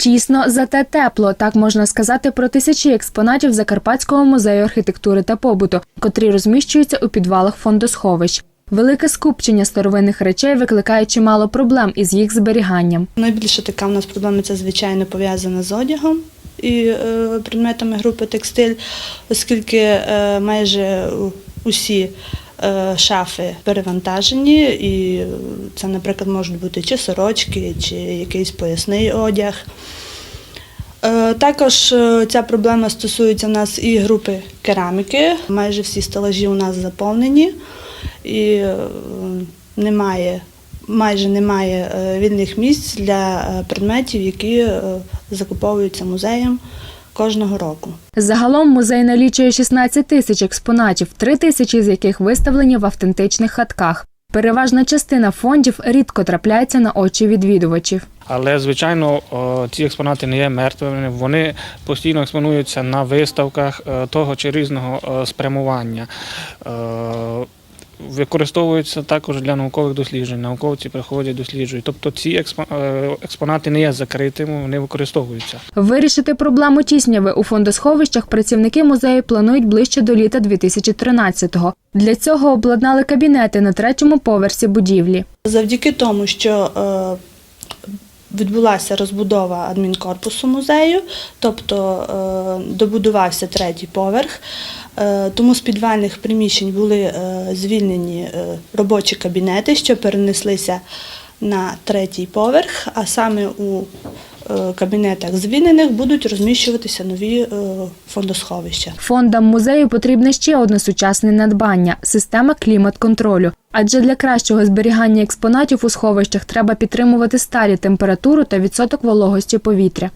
Тісно, зате тепло. Так можна сказати про тисячі експонатів Закарпатського музею архітектури та побуту, котрі розміщуються у підвалах фондосховищ. Велике скупчення старовинних речей викликає чимало проблем із їх зберіганням. Найбільше така в нас проблема це звичайно пов'язана з одягом і е, предметами групи текстиль, оскільки е, майже усі шафи перевантажені, і е, це, наприклад, можуть бути чи сорочки, чи якийсь поясний одяг. Е, Також е, ця проблема стосується у нас і групи кераміки. Майже всі стелажі у нас заповнені і е, немає, майже немає е, вільних місць для е, предметів, які е, закуповуються музеєм кожного року. Загалом музей налічує 16 тисяч експонатів, 3 тисячі з яких виставлені в автентичних хатках. Переважна частина фондів рідко трапляється на очі відвідувачів. Але звичайно, ці експонати не є мертвими. Вони постійно експонуються на виставках е, того чи різного е, спрямування. Використовуються також для наукових досліджень. Науковці приходять, досліджують. Тобто ці експо- е, експонати не є закритими, вони використовуються. Вирішити проблему тісняви у фондосховищах працівники музею планують ближче до літа 2013-го. Для цього обладнали кабінети на третьому поверсі будівлі. Завдяки тому, що е, відбулася розбудова адмінкорпусу музею, тобто е, добудувався третій поверх, тому з підвальних приміщень були е, звільнені е, робочі кабінети, що перенеслися на третій поверх, а саме у е, кабінетах звільнених будуть розміщуватися нові е, фондосховища. Фондам музею потрібне ще одне сучасне надбання система клімат-контролю. Адже для кращого зберігання експонатів у сховищах треба підтримувати сталі температуру та відсоток вологості повітря.